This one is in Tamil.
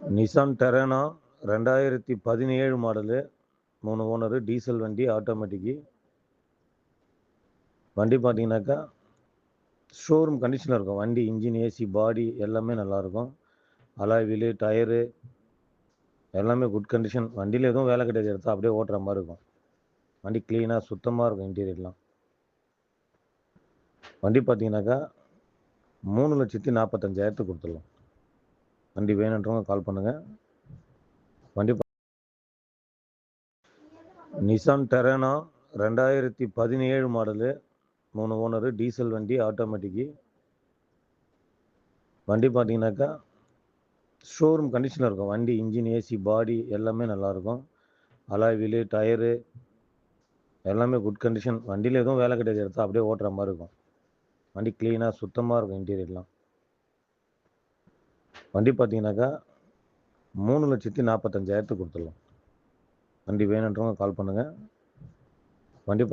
நிசான் டெரேனா ரெண்டாயிரத்தி பதினேழு மாடலு மூணு ஓனரு டீசல் வண்டி ஆட்டோமேட்டிக்கு வண்டி பார்த்தீங்கன்னாக்கா ஷோரூம் கண்டிஷனில் இருக்கும். வண்டி இன்ஜின் ஏசி பாடி எல்லாமே நல்லாயிருக்கும் அலாய் வீலு டயரு எல்லாமே குட் கண்டிஷன் வண்டியில் எதுவும் வேலை கிடையாது. எடுத்தால் அப்படியே ஓட்டுற மாதிரி இருக்கும். வண்டி க்ளீனாக சுத்தமாக இருக்கும் இன்டீரியர்லாம் வண்டி பார்த்தீங்கன்னாக்கா மூணு லட்சத்தி நாற்பத்தஞ்சாயிரத்துக்கு கொடுத்துடலாம். வண்டி வேணுன்றவங்க கால் பண்ணுங்கள் வண்டி நிசான் டெரேனா ரெண்டாயிரத்தி பதினேழு மாடலு மூணு ஓனரு டீசல் வண்டி ஆட்டோமேட்டிக்கு வண்டி பார்த்தீங்கன்னாக்கா ஷோரூம் கண்டிஷனில் இருக்கும். வண்டி இன்ஜின் ஏசி பாடி எல்லாமே நல்லாயிருக்கும் அலாய் வீலு டயரு எல்லாமே குட் கண்டிஷன் வண்டியில் எதுவும் வேலை கிடையாது எடுத்தால் அப்படியே ஓட்டுற மாதிரி இருக்கும். வண்டி க்ளீனாக சுத்தமாக இருக்கும் இன்டீரியர்லாம் வண்டி பார்த்தீங்கன்னாக்கா மூணு லட்சத்தி நாற்பத்தஞ்சாயிரத்துக்கு கொடுத்துடலாம். வண்டி வேணுன்றவங்க கால் பண்ணுங்கள் வண்டி